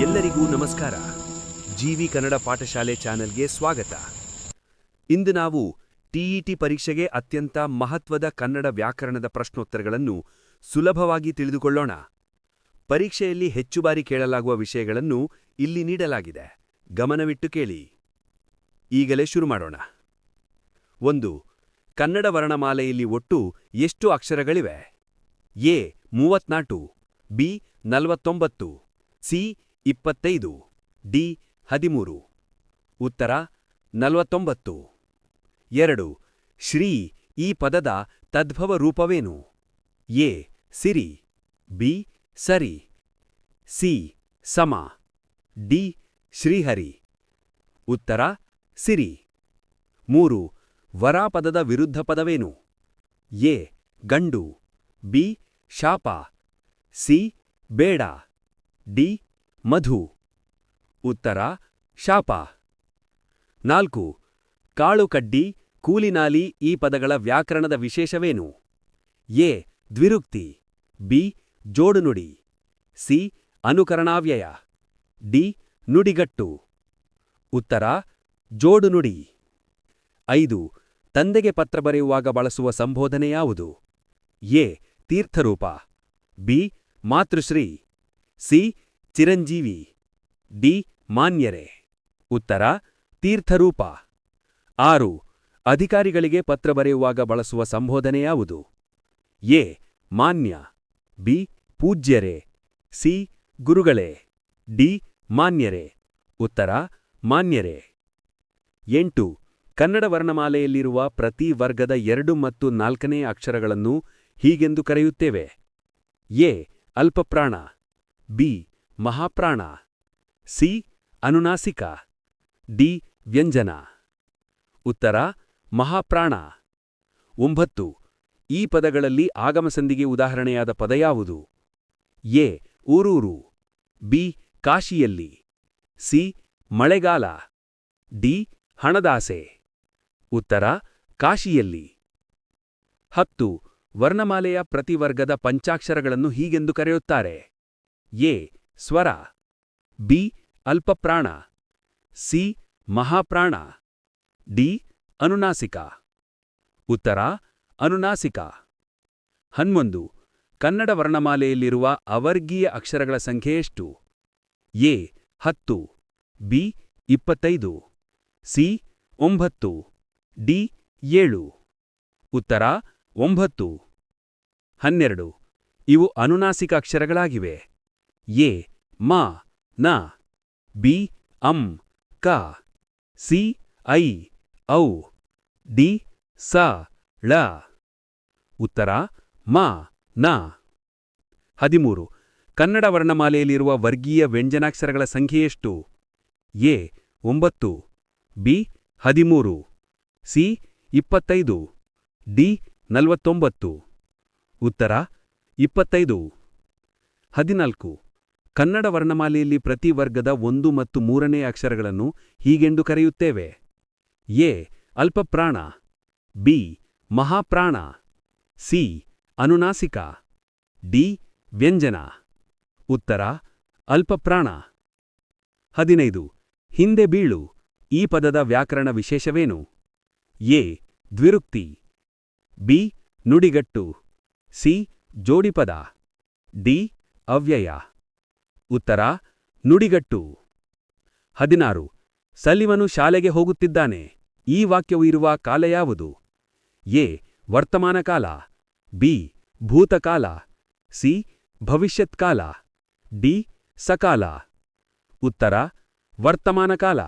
ಎಲ್ಲರಿಗೂ ನಮಸ್ಕಾರ. ಜಿವಿ ಕನ್ನಡ ಪಾಠಶಾಲೆ ಚಾನೆಲ್ಗೆ ಸ್ವಾಗತ. ಇಂದು ನಾವು ಟಿಇಟಿ ಪರೀಕ್ಷೆಗೆ ಅತ್ಯಂತ ಮಹತ್ವದ ಕನ್ನಡ ವ್ಯಾಕರಣದ ಪ್ರಶ್ನೋತ್ತರಗಳನ್ನು ಸುಲಭವಾಗಿ ತಿಳಿದುಕೊಳ್ಳೋಣ. ಪರೀಕ್ಷೆಯಲ್ಲಿ ಹೆಚ್ಚು ಬಾರಿ ಕೇಳಲಾಗುವ ವಿಷಯಗಳನ್ನು ಇಲ್ಲಿ ನೀಡಲಾಗಿದೆ. ಗಮನವಿಟ್ಟು ಕೇಳಿ. ಈಗಲೇ ಶುರು ಮಾಡೋಣ. ಒಂದು, ಕನ್ನಡ ವರ್ಣಮಾಲೆಯಲ್ಲಿ ಒಟ್ಟು ಎಷ್ಟು ಅಕ್ಷರಗಳಿವೆ? ಎ, ಮೂವತ್ನಾಲ್ಕು, ಬಿ, ನಲವತ್ತೊಂಬತ್ತು, ಸಿ ಇಪ್ಪತ್ತೈದು, ಡಿ, ಹದಿಮೂರು. ಉತ್ತರ, ನಲವತ್ತೊಂಬತ್ತು. ಎರಡು, ಶ್ರೀ, ಈ ಪದದ ತದ್ಭವ ರೂಪವೇನು? ಎ, ಸಿರಿ. ಬಿ, ಸರಿ. ಸಿ, ಸಮ. ಡಿ, ಶ್ರೀಹರಿ. ಉತ್ತರ, ಸಿರಿ. ಮೂರು, ವರಾಪದದ ವಿರುದ್ಧ ಪದವೇನು? ಎ, ಗಂಡು. ಬಿ, ಶಾಪ. ಸಿ, ಬೇಡ. ಡಿ ಮಧು. ಉತ್ತರ, ಶಾಪ. ನಾಲ್ಕು, ಕಾಳು ಕಡ್ಡಿ, ಕೂಲಿನಾಲಿ ಈ ಪದಗಳ ವ್ಯಾಕರಣದ ವಿಶೇಷವೇನು? ಎ, ದ್ವಿರುಕ್ತಿ. ಬಿ ಜೋಡುನುಡಿ ಸಿ, ಅನುಕರಣಾವ್ಯಯ. ಡಿ, ನುಡಿಗಟ್ಟು. ಉತ್ತರ ಜೋಡುನುಡಿ ಐದು, ತಂದೆಗೆ ಪತ್ರ ಬರೆಯುವಾಗ ಬಳಸುವ ಸಂಬೋಧನೆ ಯಾವುದು? ಎ, ತೀರ್ಥರೂಪ. ಬಿ, ಮಾತೃಶ್ರೀ. ಸಿ ಚಿರಂಜೀವಿ, ಡಿ. ಮಾನ್ಯರೆ. ಉತ್ತರ, ತೀರ್ಥರೂಪ. ಆರು, ಅಧಿಕಾರಿಗಳಿಗೆ ಪತ್ರ ಬರೆಯುವಾಗ ಬಳಸುವ ಸಂಬೋಧನೆ ಯಾವುದು ಎ, ಮಾನ್ಯ. ಬಿ, ಪೂಜ್ಯರೆ. ಸಿ, ಗುರುಗಳೇ. ಡಿ, ಮಾನ್ಯರೆ. ಉತ್ತರ, ಮಾನ್ಯರೆ. ಎಂಟು, ಕನ್ನಡ ವರ್ಣಮಾಲೆಯಲ್ಲಿರುವ ಪ್ರತಿ ವರ್ಗದ ಎರಡು ಮತ್ತು ನಾಲ್ಕನೇ ಅಕ್ಷರಗಳನ್ನು ಹೀಗೆಂದು ಕರೆಯುತ್ತೇವೆ. ಎ, ಅಲ್ಪಪ್ರಾಣ. ಬಿ ಮಹಾಪ್ರಾಣ. ಸಿ. ಅನುನಾಸಿಕ. ಡಿ. ವ್ಯಂಜನ. ಉತ್ತರ, ಮಹಾಪ್ರಾಣ. ಒಂಬತ್ತು, ಈ ಪದಗಳಲ್ಲಿ ಆಗಮಸಂದಿಗೆ ಉದಾಹರಣೆಯಾದ ಪದ ಯಾವುದು? ಎ. ಊರೂರು. ಬಿ. ಕಾಶಿಯಲ್ಲಿ. ಸಿ. ಮಳೆಗಾಲ. ಡಿ. ಹಣದಾಸೆ. ಉತ್ತರ, ಕಾಶಿಯಲ್ಲಿ. ಹತ್ತು, ವರ್ಣಮಾಲೆಯ ಪ್ರತಿವರ್ಗದ ಪಂಚಾಕ್ಷರಗಳನ್ನು ಹೀಗೆಂದು ಕರೆಯುತ್ತಾರೆ. ಎ. ಸ್ವರ. ಬಿ, ಅಲ್ಪಪ್ರಾಣ. ಸಿ, ಮಹಾಪ್ರಾಣ. ಡಿ, ಅನುನಾಸಿಕ. ಉತ್ತರ, ಅನುನಾಸಿಕ. ಹನ್ನೊಂದು, ಕನ್ನಡ ವರ್ಣಮಾಲೆಯಲ್ಲಿರುವ ಅವರ್ಗೀಯ ಅಕ್ಷರಗಳ ಸಂಖ್ಯೆ ಎಷ್ಟು? ಎ, ಹತ್ತು. ಬಿ, ಇಪ್ಪತ್ತೈದು. ಸಿ, ಒಂಬತ್ತು. ಡಿ, ಏಳು. ಉತ್ತರ, ಒಂಬತ್ತು. ಹನ್ನೆರಡು, ಇವು ಅನುನಾಸಿಕ ಅಕ್ಷರಗಳಾಗಿವೆ. ಎ ಮ, ನ, ಬಿ, ಅಂ, ಕ, ಸಿ, ಐ, ಔ, ಡಿ, ಸ, ಳ. ಉತ್ತರ, ಮ, ನ. ಹದಿಮೂರು. ಕನ್ನಡ ವರ್ಣಮಾಲೆಯಲ್ಲಿರುವ ವರ್ಗೀಯ ವ್ಯಂಜನಾಕ್ಷರಗಳ ಸಂಖ್ಯೆ ಎಷ್ಟು? ಎ, ಒಂಬತ್ತು. ಬಿ, ಹದಿಮೂರು. ಸಿ, ಇಪ್ಪತ್ತೈದು. ಡಿ, ನಲವತ್ತೊಂಬತ್ತು. ಉತ್ತರ, ಇಪ್ಪತ್ತೈದು. ಹದಿನಾಲ್ಕು. ಕನ್ನಡ ವರ್ಣಮಾಲೆಯಲ್ಲಿ ಪ್ರತಿ ವರ್ಗದ ಒಂದು ಮತ್ತು ಮೂರನೇ ಅಕ್ಷರಗಳನ್ನು ಹೀಗೆಂದು ಕರೆಯುತ್ತೇವೆ. ಎ, ಅಲ್ಪಪ್ರಾಣ. ಬಿ, ಮಹಾಪ್ರಾಣ. ಸಿ, ಅನುನಾಸಿಕ. ಡಿ, ವ್ಯಂಜನ. ಉತ್ತರ, ಅಲ್ಪಪ್ರಾಣ. ಹದಿನೈದು, ಹಿಂದೆ ಬೀಳು. ಈ ಪದದ ವ್ಯಾಕರಣ ವಿಶೇಷವೇನು? ಎ, ದ್ವಿರುಕ್ತಿ. ಬಿ, ನುಡಿಗಟ್ಟು. ಸಿ, ಜೋಡಿಪದ. ಡಿ, ಅವ್ಯಯ. ಉತ್ತರ, ನುಡಿಗಟ್ಟು. ಹದಿನಾರು, ಸಲ್ಲಿವನು ಶಾಲೆಗೆ ಹೋಗುತ್ತಿದ್ದಾನೆ. ಈ ವಾಕ್ಯವು ಇರುವ ಕಾಲ ಯಾವುದು? ಎ, ವರ್ತಮಾನ ಕಾಲ. ಬಿ, ಭೂತಕಾಲ. ಸಿ, ಭವಿಷ್ಯತ್ ಕಾಲ. ಡಿ, ಸಕಾಲ. ಉತ್ತರ, ವರ್ತಮಾನ ಕಾಲ.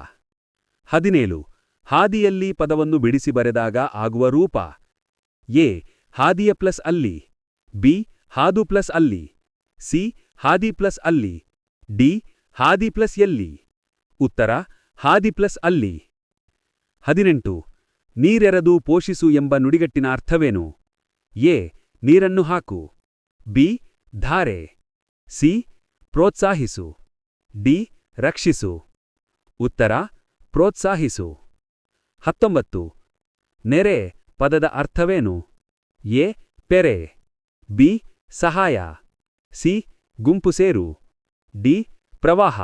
ಹದಿನೇಳು, ಹಾದಿಯಲ್ಲಿ ಪದವನ್ನು ಬಿಡಿಸಿ ಬರೆದಾಗ ಆಗುವ ರೂಪ. ಎ, ಹಾದಿಯ ಪ್ಲಸ್ ಅಲ್ಲಿ. ಬಿ, ಹಾದು ಪ್ಲಸ್ ಅಲ್ಲಿ. ಸಿ, ಹಾದಿ ಪ್ಲಸ್ ಅಲ್ಲಿ. ಡಿ, ಹಾದಿ ಪ್ಲಸ್ ಎಲ್ಲಿ? ಉತ್ತರ, ಹಾದಿ ಪ್ಲಸ್ ಅಲ್ಲಿ. ಹದಿನೆಂಟು, ನೀರೆರದು ಪೋಷಿಸು ಎಂಬ ನುಡಿಗಟ್ಟಿನ ಅರ್ಥವೇನು? ಎ, ನೀರನ್ನು ಹಾಕು. ಬಿ, ಧಾರೆ. ಸಿ, ಪ್ರೋತ್ಸಾಹಿಸು. ಡಿ, ರಕ್ಷಿಸು. ಉತ್ತರ, ಪ್ರೋತ್ಸಾಹಿಸು. ಹತ್ತೊಂಬತ್ತು, ನೆರೆ ಪದದ ಅರ್ಥವೇನು? ಎ, ಪೆರೆ. ಬಿ, ಸಹಾಯ. ಸಿ, ಗುಂಪು ಸೇರು. ಡಿ. ಪ್ರವಾಹ.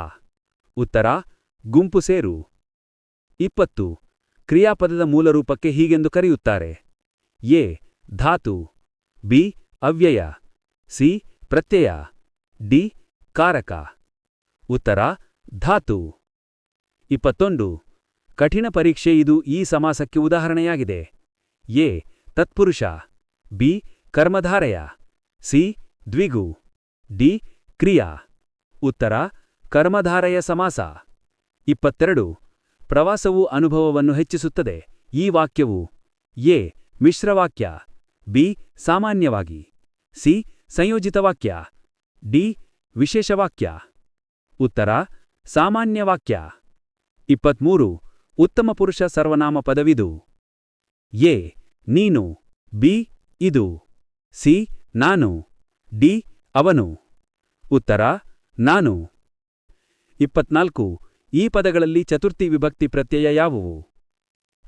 ಉತ್ತರ, ಗುಂಪು ಸೇರು. ಇಪ್ಪತ್ತು. ಕ್ರಿಯಾಪದದ ಮೂಲರೂಪಕ್ಕೆ ಹೀಗೆಂದು ಕರೆಯುತ್ತಾರೆ. ಎ. ಧಾತು. ಬಿ. ಅವ್ಯಯ. ಸಿ. ಪ್ರತ್ಯಯ. ಡಿ. ಕಾರಕ. ಉತ್ತರ, ಧಾತು. ಇಪ್ಪತ್ತೊಂದು. ಕಠಿಣ ಪರೀಕ್ಷೆ ಇದು ಈ ಸಮಾಸಕ್ಕೆ ಉದಾಹರಣೆಯಾಗಿದೆ. ಎ. ತತ್ಪುರುಷ. ಬಿ. ಕರ್ಮಧಾರಯ. ಸಿ. ದ್ವಿಗು. ಡಿ. ಕ್ರಿಯಾ. ಉತ್ತರ, ಕರ್ಮಧಾರಯ ಸಮಾಸ. ಇಪ್ಪತ್ತೆರಡು, ಪ್ರವಾಸವು ಅನುಭವವನ್ನು ಹೆಚ್ಚಿಸುತ್ತದೆ. ಈ ವಾಕ್ಯವು ಎ, ಮಿಶ್ರವಾಕ್ಯ, ಬಿ, ಸಾಮಾನ್ಯವಾಗಿ, ಸಿ, ಸಂಯೋಜಿತ ವಾಕ್ಯ, ಡಿ, ವಿಶೇಷವಾಕ್ಯ. ಉತ್ತರ, ಸಾಮಾನ್ಯ ವಾಕ್ಯ. ಇಪ್ಪತ್ಮೂರು, ಉತ್ತಮ ಪುರುಷ ಸರ್ವನಾಮ ಪದವಿದು. ಎ, ನೀನು, ಬಿ, ಇದು. ಸಿ, ನಾನು, ಡಿ, ಅವನು. ಉತ್ತರ ನಾನು. ಇಪ್ಪತ್ನಾಲ್ಕು, ಈ ಪದಗಳಲ್ಲಿ ಚತುರ್ಥಿ ವಿಭಕ್ತಿ ಪ್ರತ್ಯಯ ಯಾವುವು?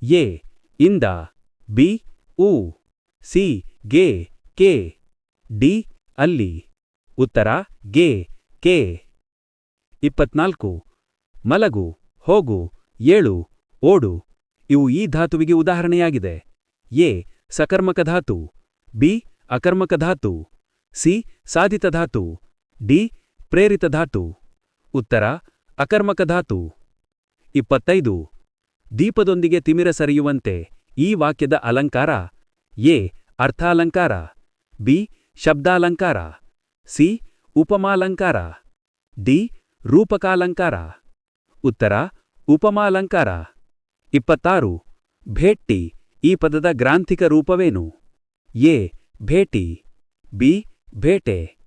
ಎ, ಇಂದ, ಬಿ, ಉ, ಸಿ, ಗೆ, ಕೆ, ಡಿ, ಅಲ್ಲಿ. ಉತ್ತರ, ಗೆ, ಕೆ. ಇಪ್ಪತ್ನಾಲ್ಕು, ಮಲಗು, ಹೋಗು, ಏಳು, ಓಡು. ಇವು ಈ ಧಾತುವಿಗೆ ಉದಾಹರಣೆಯಾಗಿದೆ. ಎ, ಸಕರ್ಮಕ ಧಾತು. ಬಿ, ಅಕರ್ಮಕ ಧಾತು. ಸಿ, ಸಾಧಿತ ಧಾತು. ಡಿ ಪ್ರೇರಿತ ಧಾತು. ಉತ್ತರ, ಅಕರ್ಮಕ ಧಾತು. ಇಪ್ಪತ್ತೈದು, ದೀಪದೊಂದಿಗೆ ತಿಮಿರ ಸರಿಯುವಂತೆ ಈ ವಾಕ್ಯದ ಅಲಂಕಾರ ಎ, ಅರ್ಥಾಲಂಕಾರ, ಬಿ, ಶಬ್ದಾಲಂಕಾರ, ಸಿ, ಉಪಮಾಲಂಕಾರ, ಡಿ, ರೂಪಕಾಲಂಕಾರ. ಉತ್ತರ, ಉಪಮಾಲಂಕಾರ. ಇಪ್ಪತ್ತಾರು, ಭೇಟಿ, ಈ ಪದದ ಗ್ರಾಂಥಿಕ ರೂಪವೇನು? ಎ, ಭೇಟಿ, ಬಿ, ಭೇಟೆ,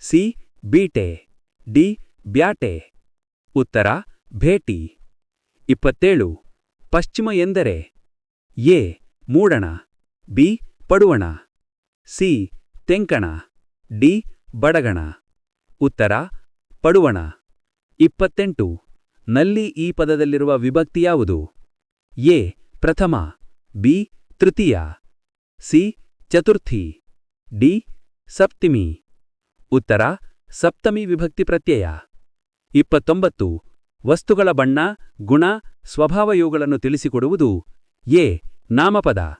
ಸಿ, ಬೀಟೆ. ಡಿ ಬ್ಯಾಟೆ. ಉತ್ತರ, ಭೇಟಿ. ಇಪ್ಪತ್ತೇಳು, ಪಶ್ಚಿಮ ಎಂದರೆ ಎ, ಮೂಡಣ, ಬಿ, ಪಡುವಣ, ಸಿ, ತೆಂಕಣ, ಡಿ, ಬಡಗಣ. ಉತ್ತರ, ಪಡುವಣ. ಇಪ್ಪತ್ತೆಂಟು, ನಲ್ಲಿ ಈ ಪದದಲ್ಲಿರುವ ವಿಭಕ್ತಿ ಯಾವುದು? ಎ, ಪ್ರಥಮ, ಬಿ, ತೃತೀಯ, ಸಿ, ಚತುರ್ಥಿ, ಡಿ, ಸಪ್ತಿಮಿ. ಉತ್ತರ ಸಪ್ತಮಿ ವಿಭಕ್ತಿ ಪ್ರತ್ಯಯ. ಇಪ್ಪತ್ತೊಂಬತ್ತು. ವಸ್ತುಗಳ ಬಣ್ಣ, ಗುಣ ಸ್ವಭಾವ ಇವುಗಳನ್ನು ತಿಳಿಸಿಕೊಡುವುದು ಎ. ನಾಮಪದ.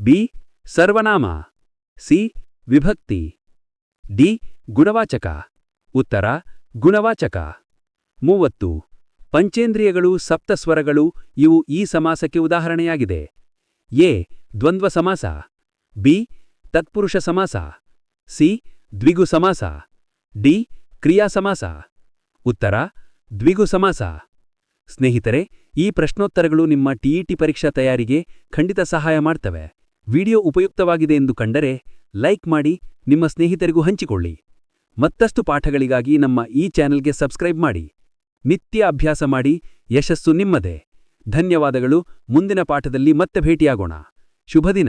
ಬಿ. ಸರ್ವನಾಮ. ಸಿ. ವಿಭಕ್ತಿ. ಡಿ. ಗುಣವಾಚಕ. ಉತ್ತರ, ಗುಣವಾಚಕ. ಮೂವತ್ತು. ಪಂಚೇಂದ್ರಿಯಗಳು, ಸಪ್ತಸ್ವರಗಳು, ಇವು ಈ ಸಮಾಸಕ್ಕೆ ಉದಾಹರಣೆಯಾಗಿದೆ. ಎ. ದ್ವಂದ್ವ ಸಮಾಸ. ಬಿ. ತತ್ಪುರುಷ ಸಮಾಸ. ಸಿ. ದ್ವಿಗು ಸಮಾಸ. ಡಿ. ಕ್ರಿಯಾ ಸಮಾಸ. ಉತ್ತರ, ದ್ವಿಗು ಸಮಾಸ. ಸ್ನೇಹಿತರೆ, ಈ ಪ್ರಶ್ನೋತ್ತರಗಳು ನಿಮ್ಮ ಟಿಇಟಿ ಪರೀಕ್ಷಾ ತಯಾರಿಗೆ ಖಂಡಿತ ಸಹಾಯ ಮಾಡ್ತವೆ. ವಿಡಿಯೋ ಉಪಯುಕ್ತವಾಗಿದೆ ಎಂದು ಕಂಡರೆ ಲೈಕ್ ಮಾಡಿ, ನಿಮ್ಮ ಸ್ನೇಹಿತರಿಗೂ ಹಂಚಿಕೊಳ್ಳಿ. ಮತ್ತಷ್ಟು ಪಾಠಗಳಿಗಾಗಿ ನಮ್ಮ ಈ ಚಾನೆಲ್ಗೆ ಸಬ್ಸ್ಕ್ರೈಬ್ ಮಾಡಿ. ನಿತ್ಯ ಅಭ್ಯಾಸ ಮಾಡಿ, ಯಶಸ್ಸು ನಿಮ್ಮದೇ. ಧನ್ಯವಾದಗಳು. ಮುಂದಿನ ಪಾಠದಲ್ಲಿ ಮತ್ತೆ ಭೇಟಿಯಾಗೋಣ. ಶುಭ ದಿನ